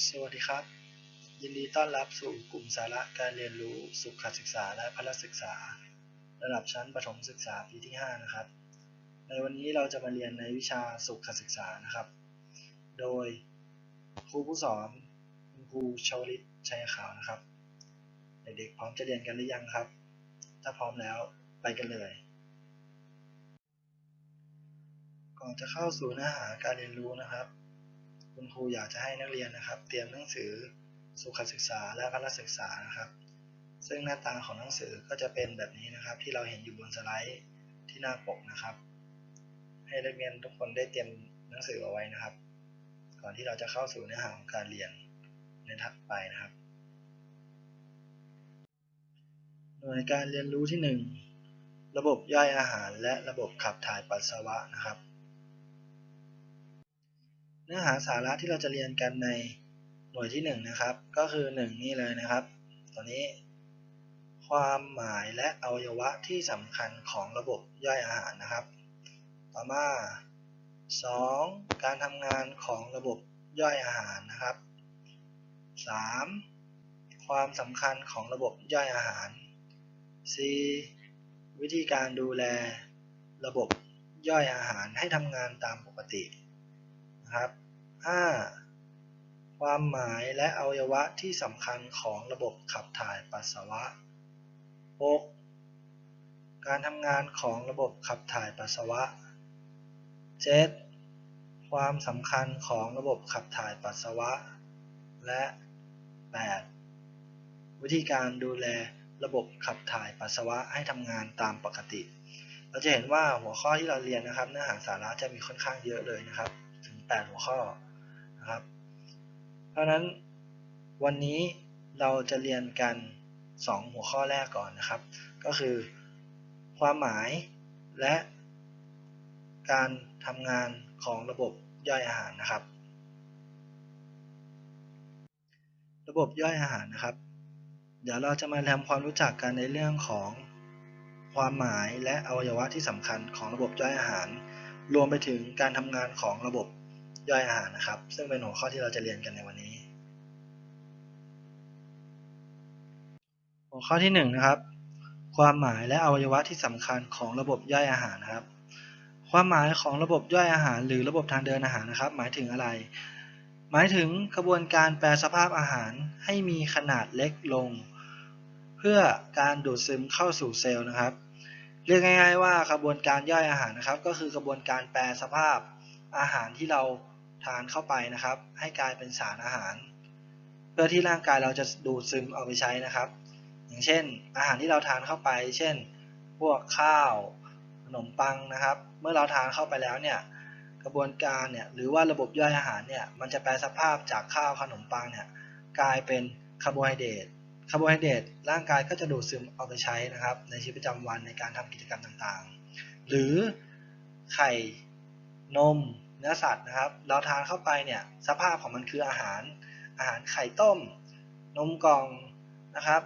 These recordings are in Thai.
สวัสดีครับ ยินดีต้อนรับสู่กลุ่มสาระการเรียนรู้สุขศึกษาและพละศึกษา ระดับชั้นประถมศึกษาปีที่ 5 นะครับ ในวันนี้เราจะมาเรียนในวิชาสุขศึกษานะครับ โดยครูผู้สอนคุณครูชวลิตชัยขาวนะครับ เด็กๆพร้อมจะเรียนกันหรือยังครับ ถ้าพร้อมแล้วไปกันเลย ก่อนจะเข้าสู่เนื้อหาการเรียนรู้นะครับ คุณครูอยากจะให้นักเรียนนะครับ เตรียมหนังสือสุขศึกษาและพละศึกษานะครับ ซึ่งหน้าตาของหนังสือก็จะเป็นแบบนี้นะครับ ที่เราเห็นอยู่บนสไลด์ที่หน้าปกนะครับ ให้นักเรียนทุกคนได้เตรียมหนังสือเอาไว้นะครับ ก่อนที่เราจะเข้าสู่เนื้อหาของการเรียนในถัดไปนะครับ หน่วยการเรียนรู้ที่ 1 ระบบย่อยอาหารและระบบขับถ่ายปัสสาวะนะครับ นื้อหาสาระที่เราจะเรียนกันในหน่วยที่ 1 นะครับ ก็คือ 1 นี่เลยนะครับ ตัวนี้ ความหมายและอวัยวะที่สำคัญของระบบย่อยอาหารนะครับ ต่อมา 2. การทำงานของระบบย่อยอาหารนะครับ 3. ความสำคัญของระบบย่อยอาหาร 4. วิธีการดูแลระบบย่อยอาหารให้ทำงานตามปกตินะครับ 5. ความหมายและอวัยวะที่สำคัญของระบบขับถ่ายปัสสาวะ 6. การทำงานของระบบขับถ่ายปัสสาวะ 7. ความสำคัญของระบบขับถ่ายปัสสาวะ และ 8. วิธีการดูแลระบบขับถ่ายปัสสาวะให้ทำงานตามปกติ เราจะเห็นว่าหัวข้อที่เราเรียนนะครับ เนื้อหาสาระจะมีค่อนข้างเยอะเลยนะครับ ถึง 8 หัวข้อ นะครับ เพราะฉะนั้นวันนี้เราจะเรียนกัน 2 หัวข้อแรกก่อนนะครับ ก็คือความหมายและการทำงานของระบบย่อยอาหารนะครับ ระบบย่อยอาหารนะครับ เดี๋ยวเราจะมาทำความรู้จักกันในเรื่องของความหมายและอวัยวะที่สำคัญของระบบย่อยอาหาร รวมไปถึงการทำงานของระบบ ย่อยอาหารนะครับ ซึ่งเป็นหัวข้อที่เราจะเรียนกันในวันนี้ หัวข้อที่1นนะครับ ความหมายและอวัยวะที่สำคัญของระบบย่อยอาหารนะครับ ความหมายของระบบย่อยอาหาร หรือระบบทางเดินอาหารนะครับ หมายถึงอะไร หมายถึงกระบวนการแปลสภาพอาหารให้มีขนาดเล็กลง เพื่อการดูดซึมเข้าสู่เซลล์นะครับเรียกง่ายๆว่ากระบวนการย่อยอาหารนะครับ ก็คือกระบวนการแปลสภาพอาหารที่เรา ทานเข้าไปนะครับ ให้กลายเป็นสารอาหาร เพื่อที่ร่างกายเราจะดูดซึมเอาไปใช้นะครับ อย่างเช่น อาหารที่เราทานเข้าไป เช่น พวกข้าวขนมปังนะครับ เมื่อเราทานเข้าไปแล้วเนี่ยกระบวนการเนี่ยหรือว่าระบบย่อยอาหารเนี่ยมันจะแปลสภาพจากข้าวขนมปังเนี่ยกลายเป็นคาร์โบไฮเดรตคาร์โบไฮเดรตร่างกายก็จะดูดซึมเอาไปใช้นะครับ ในชีวิตประจำวันในการทำกิจกรรมต่างๆ หรือไข่นม เนื้อสัตว์นะครับ เราทานเข้าไปเนี่ยสภาพของมันคืออาหาร อาหารไข่ต้ม นมกล่องนะครับ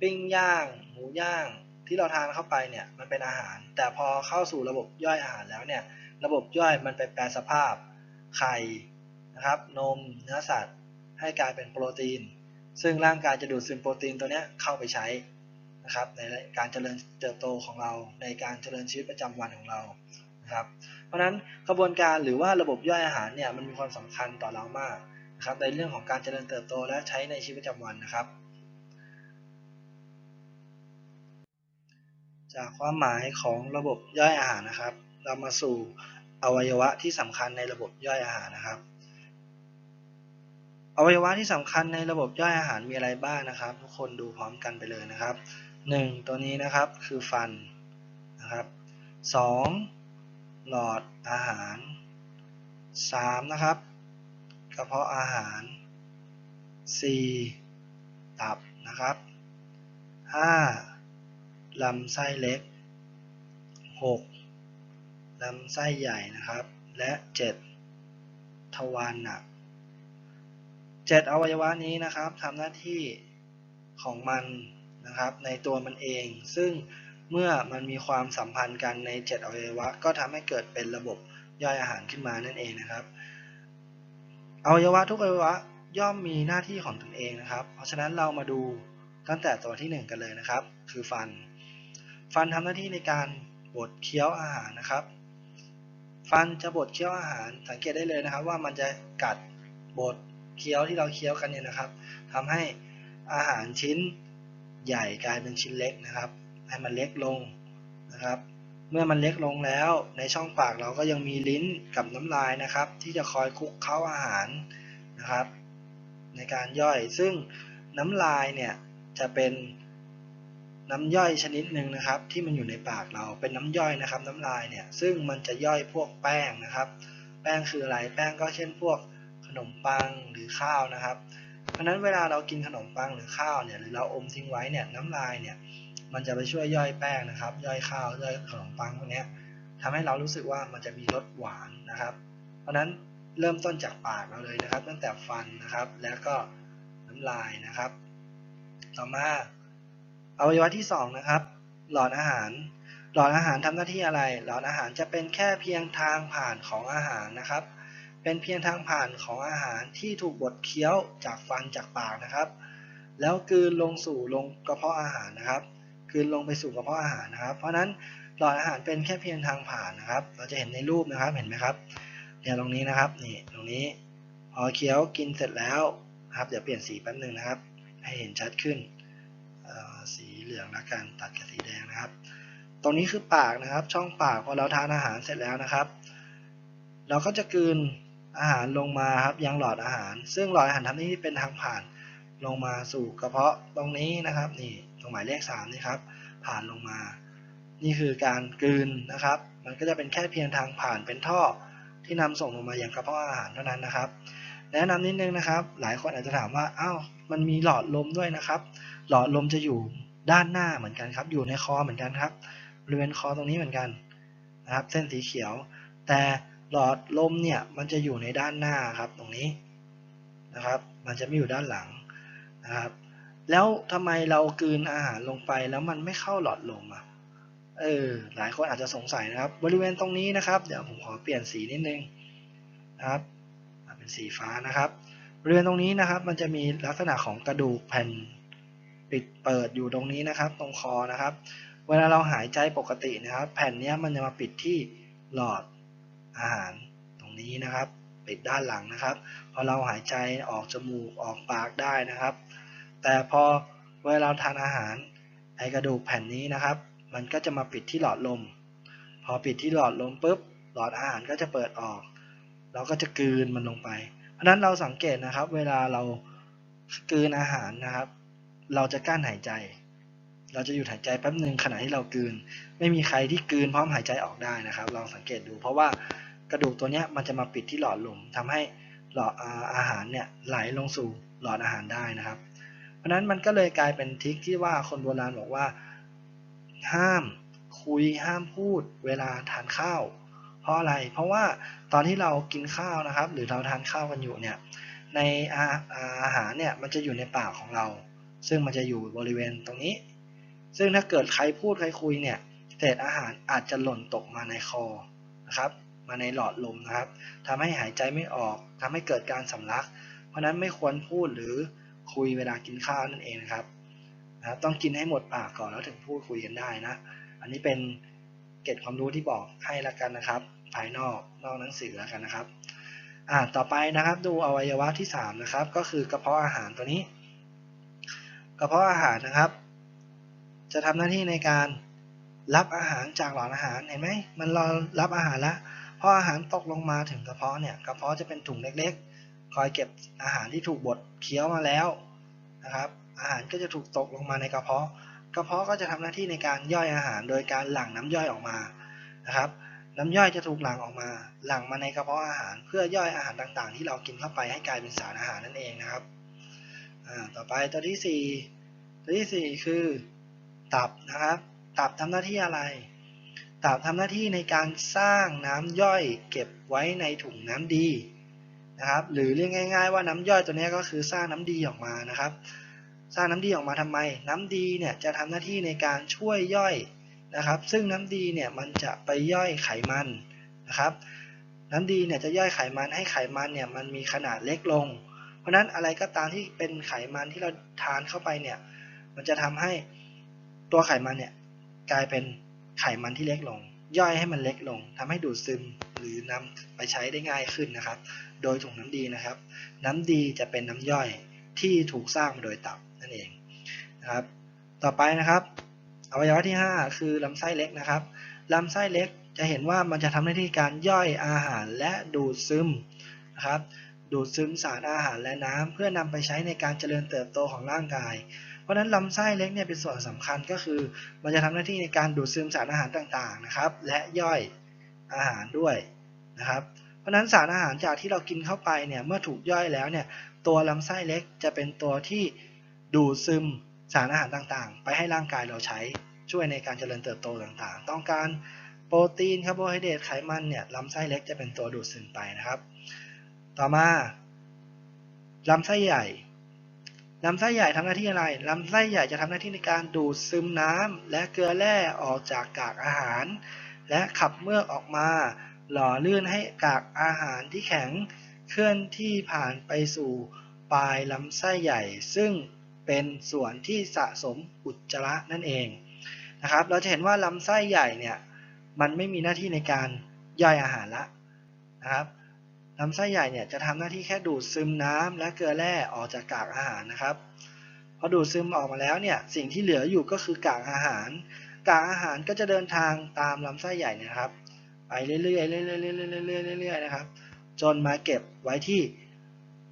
ปิ้งย่าง หมูย่างที่เราทานเข้าไปเนี่ยมันเป็นอาหาร แต่พอเข้าสู่ระบบย่อยอาหารแล้วเนี่ยระบบย่อยมันไปแปลสภาพไข่นะครับนมเนื้อสัตว์ ให้กลายเป็นโปรตีน ซึ่งร่างกายจะดูดซึมโปรตีนตัวนี้เข้าไปใช้นะครับในการเจริญเติบโตของเราในการเจริญชีวิตประจำวันของเรา นะครับเพราะฉะนั้นกระบวนการหรือว่าระบบย่อยอาหารเนี่ยมันมีความสำคัญต่อเรามากนะครับในเรื่องของการเจริญเติบโตและใช้ในชีวิตประจำวันนะครับ จากความหมายของระบบย่อยอาหารนะครับ เรามาสู่อวัยวะที่สำคัญในระบบย่อยอาหารนะครับ อวัยวะที่สำคัญในระบบย่อยอาหารมีอะไรบ้างนะครับ ทุกคนดูพร้อมกันไปเลยนะครับ 1. ตัวนี้นะครับคือฟันนะครับ 2. หลอดอาหาร 3. นะครับกระเพาะอาหาร 4. ตับนะครับ 5. ลำไส้เล็ก 6. ลำไส้ใหญ่นะครับ และ 7. ทวารหนัก 7 อวัยวะนี้นะครับทำหน้าที่ของมันนะครับในตัวมันเองซึ่ง เมื่อมันมีความสัมพันธ์กันใน 7 อวัยวะ ก็ทำให้เกิดเป็นระบบย่อยอาหารขึ้นมานั่นเองนะครับ อวัยวะทุกอวัยวะย่อมมีหน้าที่ของตนเองนะครับ เพราะฉะนั้นเรามาดูตั้งแต่ตัวที่หนึ่งกันเลยนะครับ คือฟัน ฟันทำหน้าที่ในการบดเคี้ยวอาหารนะครับ ฟันจะบดเคี้ยวอาหาร สังเกตได้เลยนะครับ ว่ามันจะกัดบดเคี้ยวที่เราเคี้ยวกันเนี่ยนะครับทำให้อาหารชิ้นใหญ่กลายเป็นชิ้นเล็กนะครับ ให้มันเล็กลงนะครับ เมื่อมันเล็กลงแล้วในช่องปากเราก็ยังมีลิ้นกับน้ำลายนะครับ ที่จะคอยคุกเข้าอาหารนะครับ ในการย่อยซึ่งน้ำลายเนี่ยจะเป็นน้ำย่อยชนิดหนึ่งนะครับ ที่มันอยู่ในปากเราเป็นน้ำย่อยนะครับ น้ำลายเนี่ยซึ่งมันจะย่อยพวกแป้งนะครับ แป้งคืออะไรแป้งก็เช่นพวกขนมปังหรือข้าวนะครับ เพราะนั้นเวลาเรากินขนมปังหรือข้าวเนี่ยหรือเราอมทิ้งไว้เนี่ยน้ำลายเนี่ย มันจะไปช่วยย่อยแป้งนะครับ ย่อยข้าว ย่อยขนมปังพวกนี้ทำให้เรารู้สึกว่ามันจะมีรสหวานนะครับ เพราะฉะนั้นเริ่มต้นจากปากเราเลยนะครับ ตั้งแต่ฟันนะครับ แล้วก็น้ำลายนะครับ ต่อมาอวัยวะที่สองนะครับ หลอดอาหาร หลอดอาหารทำหน้าที่อะไร หลอดอาหารจะเป็นแค่เพียงทางผ่านของอาหารนะครับ เป็นเพียงทางผ่านของอาหารที่ถูกบดเคี้ยวจากฟันจากปากนะครับ แล้วกืนลงสู่ลงกระเพาะอาหารนะครับ กลืนลงไปสู่กระเพาะอาหารนะครับ เพราะฉะนั้นหลอดอาหารเป็นแค่เพียงทางผ่านนะครับ เราจะเห็นในรูปนะครับเห็นไหมครับเนี่ยตรงนี้นะครับนี่ตรงนี้พอเคี้ยวกินเสร็จแล้วนะครับเดี๋ยวเปลี่ยนสีแป๊บหนึ่งนะครับ ให้เห็นชัดขึ้นสีเหลืองละกันตัดกับสีแดงนะครับ ตรงนี้คือปากนะครับ ช่องปากพอเราทานอาหารเสร็จแล้วนะครับ เราก็จะกลืนอาหารลงมาครับยังหลอดอาหาร ซึ่งหลอดอาหารทำหน้าที่เป็นทางผ่านลงมาสู่กระเพาะตรงนี้นะครับนี่ รงหมายเลขสามนี่ครับผ่านลงมา นี่คือการกลืนนะครับ มันก็จะเป็นแค่เพียงทางผ่านเป็นท่อที่นำส่งลงมาอยังกระเพาะอาหารเท่านั้นนะครับ แนะนำนิดนึงนะครับ หลายคนอาจจะถามว่าอ้าวมันมีหลอดลมด้วยนะครับ หลอดลมจะอยู่ด้านหน้าเหมือนกันครับ อยู่ในคอเหมือนกันครับบริเวณคอตรงนี้เหมือนกันนะครับ เส้นสีเขียว แต่หลอดลมเนี่ยมันจะอยู่ในด้านหน้าครับตรงนี้นะครับ มันจะไม่อยู่ด้านหลังนะครับ แล้วทำไมเรากืนอาหารลงไปแล้วมันไม่เข้าหลอดลมอะเออหลายคนอาจจะสงสัยนะครับ บริเวณตรงนี้นะครับ เดี๋ยวผมขอเปลี่ยนสีนิดนึงนะครับเป็นสีฟ้านะครับ บริเวณตรงนี้นะครับ มันจะมีลักษณะของกระดูกแผ่นปิดเปิดอยู่ตรงนี้นะครับ ตรงคอนะครับ เวลาเราหายใจปกตินะครับ แผ่นนี้มันจะมาปิดที่หลอดอาหารตรงนี้นะครับ ปิดด้านหลังนะครับ พอเราหายใจออกจมูกออกปากได้นะครับ แต่พอเวลาเราทานอาหารไอกระดูกแผ่นนี้นะครับ มันก็จะมาปิดที่หลอดลม พอปิดที่หลอดลมปุ๊บหลอดอาหารก็จะเปิดออก เราก็จะกืนมันลงไป เพราะนั้นเราสังเกตนะครับ เวลาเรากืนอาหารนะครับ เราจะกั้นหายใจ เราจะหยุดหายใจแป๊บหนึ่งขณะที่เรากืน ไม่มีใครที่กืนพร้อมหายใจออกได้นะครับ ลองสังเกตดู เพราะว่ากระดูกตัวนี้มันจะมาปิดที่หลอดลมทำให้หลอดอาหารเนี่ยไหลลงสู่หลอดอาหารได้นะครับ ราะนั้นมันก็เลยกลายเป็นทิกที่ว่าคนโบราณบอกว่า ห้ามคุยห้ามพูดเวลาทานข้าว เพราะอะไร เพราะว่าตอนที่เรากินข้าวนะครับ หรือเราทานข้าวกันอยู่เนี่ยในอาอาหารเนี่ยมันจะอยู่ในปากของเรา ซึ่งมันจะอยู่บริเวณตรงนี้ ซึ่งถ้าเกิดใครพูดใครคุยเนี่ยเศษอาหารอาจจะหล่นตกมาในคอนะครับ มาในหลอดลมนะครับทำให้หายใจไม่ออกทำให้เกิดการสำลัก เพราะนั้นไม่ควรพูดหรือ คุยเวลากินข้าวนั่นเองนะครับนะต้องกินให้หมดปากก่อนแล้วถึงพูดคุยกันได้นะ อันนี้เป็นเก็ดความรู้ที่บอกให้ละกันนะครับ ภายนอกนอกหนังสือแล้วกันนะครับอ่าต่อไปนะครับดูอวัยวะที่ 3 นะครับ ก็คือกระเพาะอาหารตัวนี้ กระเพาะอาหารนะครับ จะทำหน้าที่ในการรับอาหารจากหลอดอาหารเห็นไหมมันรอรับอาหารแล้วพออาหารตกลงมาถึงกระเพาะเนี่ยกระเพาะจะเป็นถุงเล็กๆ คอยเก็บอาหารที่ถูกบดเคี้ยวมาแล้วนะครับ อาหารก็จะถูกตกลงมาในกระเพาะ กระเพาะก็จะทำหน้าที่ในการย่อยอาหาร โดยการหลั่งน้ำย่อยออกมานะครับ น้ำย่อยจะถูกหลั่งออกมา หลั่งมาในกระเพาะอาหาร เพื่อย่อยอาหารต่างๆ ที่เรากินเข้าไปให้กลายเป็นสารอาหารนั่นเองนะครับต่อไปตัวที่ 4 ตัวที่ 4 คือตับนะครับ ตับทำหน้าที่อะไร ตับทำหน้าที่ในการสร้างน้ำย่อยเก็บไว้ในถุงน้ำดี นะครับ หรือเรียกง่าย ๆ ว่าน้ำย่อยตัวนี้ก็คือสร้างน้ำดีออกมานะครับ สร้างน้ำดีออกมาทำไม น้ำดีเนี่ยจะทำหน้าที่ในการช่วยย่อยนะครับ ซึ่งน้ำดีเนี่ยมันจะไปย่อยไขมันนะครับ น้ำดีเนี่ยจะย่อยไขมันให้ไขมันเนี่ยมันมีขนาดเล็กลง เพราะฉะนั้นอะไรก็ตามที่เป็นไขมันที่เราทานเข้าไปเนี่ยมันจะทำให้ตัวไขมันเนี่ยกลายเป็นไขมันที่เล็กลง ย่อยให้มันเล็กลงทำให้ดูดซึมหรือนำไปใช้ได้ง่ายขึ้นนะครับ โดยถุงน้ำดีนะครับ น้ำดีจะเป็นน้ำย่อยที่ถูกสร้างมาโดยตับนั่นเองนะครับ ต่อไปนะครับอวัยวะที่ 5 คือลำไส้เล็กนะครับลำไส้เล็กจะเห็นว่ามันจะทำหน้าที่การย่อยอาหารและดูดซึมนะครับ ดูดซึมสารอาหารและน้ำเพื่อนำไปใช้ในการเจริญเติบโตของร่างกาย เพราะฉะนั้นลำไส้เล็กเนี่ยเป็นส่วนสำคัญก็คือ มันจะทำหน้าที่ในการดูดซึมสารอาหารต่างๆนะครับ และย่อยอาหารด้วยนะครับ เพราะฉะนั้นสารอาหารจากที่เรากินเข้าไปเนี่ยเมื่อถูกย่อยแล้วเนี่ยตัวลำไส้เล็กจะเป็นตัวที่ดูดซึมสารอาหารต่างๆ ไปให้ร่างกายเราใช้ช่วยในการเจริญเติบโตต่างๆ ต้องการโปรตีนคาร์โบไฮเดรตไขมันเนี่ยลำไส้เล็กจะเป็นตัวดูดซึมไปนะครับ ต่อมาลำไส้ใหญ่ ลำไส้ใหญ่ทำหน้าที่อะไร ลำไส้ใหญ่จะทำหน้าที่ในการดูดซึมน้ำและเกลือแร่ออกจากกากอาหาร และขับเมือกออกมา หล่อลื่นให้กากอาหารที่แข็งเคลื่อนที่ผ่านไปสู่ปลายลำไส้ใหญ่ ซึ่งเป็นส่วนที่สะสมอุจจาระนั่นเองนะครับ เราจะเห็นว่าลำไส้ใหญ่เนี่ยมันไม่มีหน้าที่ในการย่อยอาหารละนะครับ ลำไส้ใหญ่เนี่ยจะทำหน้าที่แค่ดูดซึมน้ำและเกลือแร่ออกจากกากอาหารนะครับ พอดูดซึมออกมาแล้วเนี่ยสิ่งที่เหลืออยู่ก็คือกากอาหาร กากอาหารก็จะเดินทางตามลำไส้ใหญ่นะครับ ไปเรื่อยๆเรื่อยๆเรื่อยๆเรื่อยๆนะครับ จนมาเก็บไว้ที่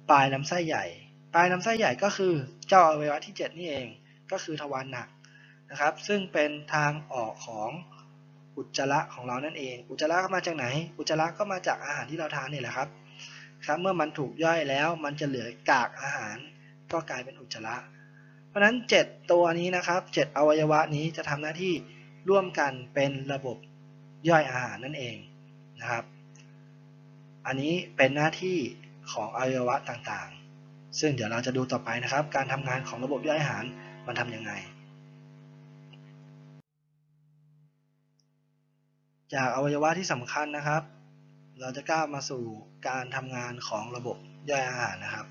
ปลายลำไส้ใหญ่ ปลายลำไส้ใหญ่ก็คือเจ้าอวัยวะที่ 7 นี่เอง ก็คือทวารหนักนะครับ ซึ่งเป็นทางออกของ อุจจาระของเรานั่นเอง อุจจาระก็มาจากไหน อุจจาระก็มาจากอาหารที่เราทานนี่แหละครับครับเมื่อมันถูกย่อยแล้วมันจะเหลือกากอาหาร ก็กลายเป็นอุจจาระ เพราะฉะนั้น 7 ตัวนี้นะครับ 7 อวัยวะนี้จะทำหน้าที่ร่วมกันเป็นระบบย่อยอาหารนั่นเองนะครับ อันนี้เป็นหน้าที่ของอวัยวะต่างๆ ซึ่งเดี๋ยวเราจะดูต่อไปนะครับ การทำงานของระบบย่อยอาหารมันทำยังไง จากอวัยวะที่สำคัญนะครับ เราจะก้าวมาสู่การทำงานของระบบย่อยอาหารนะครับ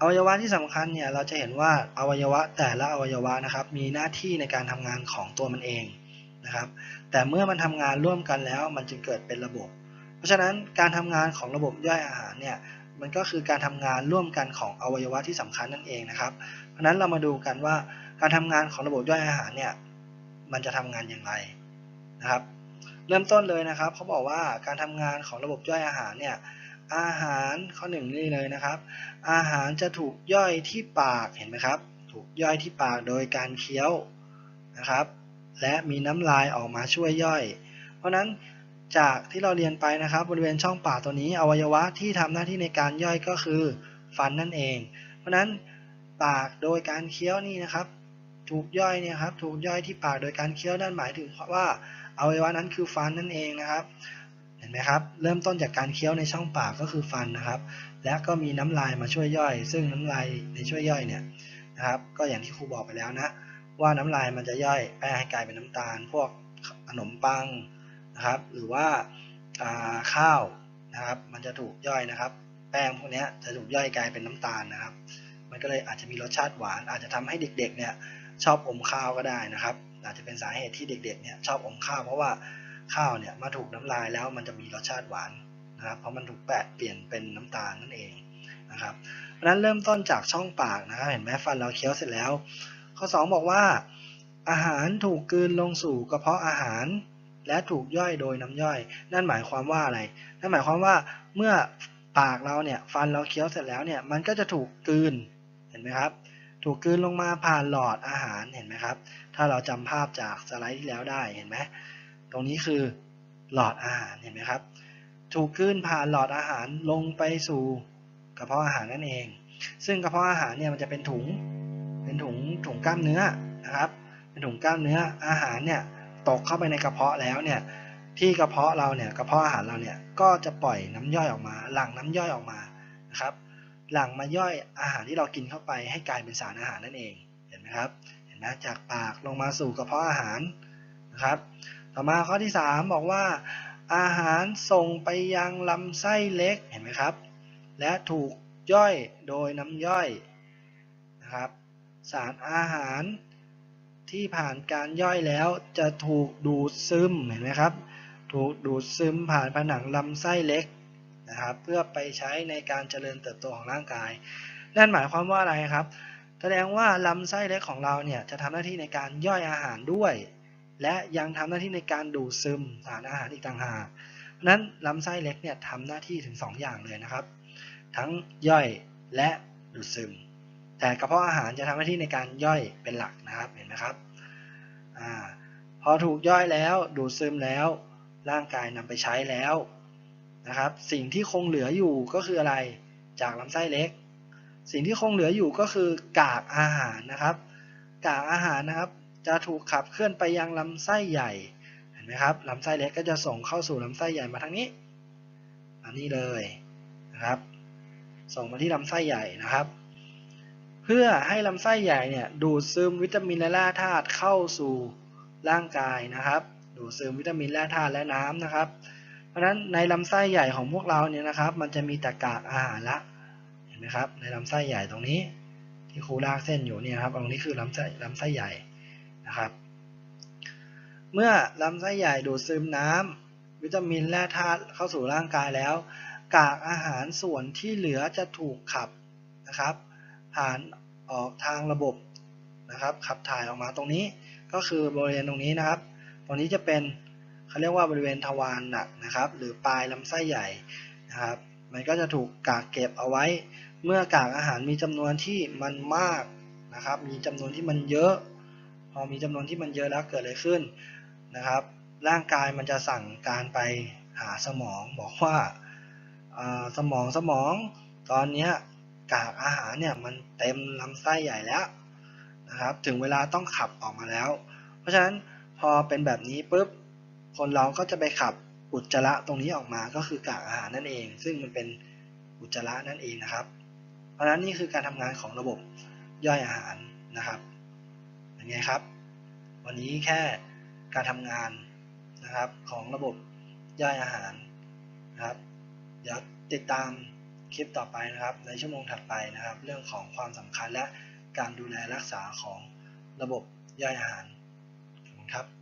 อวัยวะที่สำคัญเนี่ยเราจะเห็นว่าอวัยวะแต่ละอวัยวะนะครับ มีหน้าที่ในการทำงานของตัวมันเองนะครับ แต่เมื่อมันทำงานร่วมกันแล้วมันจึงเกิดเป็นระบบ เพราะฉะนั้นการทำงานของระบบย่อยอาหารเนี่ยมันก็คือการทำงานร่วมกันของอวัยวะที่สำคัญนั่นเองนะครับ เพราะฉะนั้นเรามาดูกันว่าการทำงานของระบบย่อยอาหารเนี่ยมันจะทำงานอย่างไร นะครับ เริ่มต้นเลยนะครับเขาบอกว่าการทำงานของระบบย่อยอาหารเนี่ยอาหารข้อหนึ่งนี่เลยนะครับ อาหารจะถูกย่อยที่ปากเห็นไหมครับ ถูกย่อยที่ปากโดยการเคี้ยวนะครับ และมีน้ำลายออกมาช่วยย่อย เพราะนั้นจากที่เราเรียนไปนะครับ บริเวณช่องปากตัวนี้อวัยวะที่ทำหน้าที่ในการย่อยก็คือฟันนั่นเอง เพราะนั้นปากโดยการเคี้ยวนี่นะครับ ถูกย่อยเนี่ยครับ ถูกย่อยที่ปากโดยการเคี้ยวนั่นหมายถึงว่า อวัยวะนั้นคือฟันนั่นเองนะครับ เห็นไหมครับ เริ่มต้นจากการเคี้ยวในช่องปากก็คือฟันนะครับ และก็มีน้ำลายมาช่วยย่อย ซึ่งน้ำลายในช่วยย่อยเนี่ยนะครับ ก็อย่างที่ครูบอกไปแล้วนะ ว่าน้ำลายมันจะย่อยแป้งให้กลายเป็นน้ำตาล พวกขนมปังนะครับ หรือว่าข้าวนะครับ มันจะถูกย่อยนะครับ แป้งพวกนี้จะถูกย่อยกลายเป็นน้ำตาลนะครับ มันก็เลยอาจจะมีรสชาติหวาน อาจจะทำให้เด็กๆเนี่ยชอบอมข้าวก็ได้นะครับ อาจจะเป็นสาเหตุที่เด็กๆเนี่ยชอบอมข้าวเพราะว่าข้าวเนี่ยมาถูกน้ำลายแล้วมันจะมีรสชาติหวานนะครับเพราะมันถูกแปดเปลี่ยนเป็นน้ำตาลนั่นเองนะครับเพราะนั้นเริ่มต้นจากช่องปากนะครับเห็นไหมฟันเราเคี้ยวเสร็จแล้ว ข้อ 2 บอกว่า อาหารถูกกลืนลงสู่กระเพาะอาหารและถูกย่อยโดยน้ำย่อย นั่นหมายความว่าอะไร นั่นหมายความว่าเมื่อปากเราเนี่ยฟันเราเคี้ยวเสร็จแล้วเนี่ยมันก็จะถูกกลืนเห็นไหมครับ ถูกกลืนลงมาผ่านหลอดอาหารเห็นไหมครับ ถ้าเราจำภาพจากสไลด์ที่แล้วได้เห็นไหมตรงนี้คือหลอดอาหารเห็นไหมครับถูกกลืนผ่านหลอดอาหารลงไปสู่กระเพาะอาหารนั่นเอง ซึ่งกระเพาะอาหารเนี่ยมันจะเป็นถุง เป็นถุงถุงกล้ามเนื้อนะครับ เป็นถุงกล้ามเนื้ออาหารเนี่ยตกเข้าไปในกระเพาะแล้วเนี่ยที่กระเพาะเราเนี่ยกระเพาะอาหารเราเนี่ยก็จะปล่อยน้ำย่อยออกมา หลั่งน้ำย่อยออกมานะครับ หลั่งมาย่อยอาหารที่เรากินเข้าไปให้กลายเป็นสารอาหารนั่นเองเห็นไหมครับ นไหมจากปากลงมาสู่กระเพาะอาหารนะครับ ต่อมาข้อที่ 3 บอกว่า อาหารส่งไปยังลำไส้เล็กเห็นไหมครับ และถูกย่อยโดยน้ำย่อยนะครับ สารอาหารที่ผ่านการย่อยแล้วจะถูกดูดซึมเห็นไหมครับ ถูกดูดซึมผ่านผนังลำไส้เล็กนะครับ เพื่อไปใช้ในการเจริญเติบโตของร่างกาย นั่นหมายความว่าอะไรครับ แสดงว่าลำไส้เล็กของเราเนี่ยจะทำหน้าที่ในการย่อยอาหารด้วย และยังทำหน้าที่ในการดูดซึมสารอาหารอีกต่างหากนั้นลำไส้เล็กเนี่ยทำหน้าที่ถึง 2 อย่างเลยนะครับ ทั้งย่อยและดูดซึม แต่กระเพาะอาหารจะทำหน้าที่ในการย่อยเป็นหลักนะครับเห็นไหมครับอพอถูกย่อยแล้วดูดซึมแล้ว ร่างกายนำไปใช้แล้วนะครับ สิ่งที่คงเหลืออยู่ก็คืออะไรจากลำไส้เล็ก สิ่งที่คงเหลืออยู่ก็คือกากอาหารนะครับ กากอาหารนะครับ จะถูกขับเคลื่อนไปยังลำไส้ใหญ่เห็นไหมครับลำไส้เล็กก็จะส่งเข้าสู่ลำไส้ใหญ่มาทางนี้อันนี้เลยนะครับ ส่งมาที่ลำไส้ใหญ่นะครับ เพื่อให้ลำไส้ใหญ่เนี่ยดูดซึมวิตามินและแร่ธาตุเข้าสู่ร่างกายนะครับ ดูดซึมวิตามินแร่ธาตุและน้ำนะครับ เพราะฉะนั้นในลำไส้ใหญ่ของพวกเราเนี่ยนะครับ มันจะมีแต่กากอาหารละ นไหมครับ ในลำไส้ใหญ่ตรงนี้ ที่ครูลากเส้นอยู่เนี่ยครับตรงนี้คือลำไส้ลำไส้ใหญ่นะครับ เมื่อลำไส้ใหญ่ดูดซึมน้ำวิตามินแร่ธาตุเข้าสู่ร่างกายแล้ว กากอาหารส่วนที่เหลือจะถูกขับนะครับ ผ่านออกทางระบบนะครับ ขับถ่ายออกมาตรงนี้ก็คือบริเวณตรงนี้นะครับ ตรงนี้จะเป็นเขาเรียกว่าบริเวณทวารหนักนะครับ หรือปลายลำไส้ใหญ่นะครับ มันก็จะถูกกากเก็บเอาไว้ เมื่อกากอาหารมีจำนวนที่มันมากนะครับ มีจำนวนที่มันเยอะ พอมีจำนวนที่มันเยอะแล้วเกิดอะไรขึ้นนะครับ ร่างกายมันจะสั่งการไปหาสมองบอกว่าสมองสมองตอนนี้กากอาหารเนี่ยมันเต็มลำไส้ใหญ่แล้วนะครับ ถึงเวลาต้องขับออกมาแล้ว เพราะฉะนั้นพอเป็นแบบนี้ปุ๊บคนเราก็จะไปขับอุจจาระตรงนี้ออกมาก็คือกากอาหารนั่นเอง ซึ่งมันเป็นอุจจาระนั่นเองนะครับ ราะฉะนั้นนี่คือการทำงานของระบบย่อยอาหารนะครับเป็นไงครับ วันนี้แค่การทำงานนะครับของระบบย่อยอาหารนะครับเดี๋ยวติดตามคลิปต่อไปนะครับ ในชั่วโมงถัดไปนะครับ เรื่องของความสำคัญและการดูแลรักษาของระบบย่อยอาหารขอบคุณครับ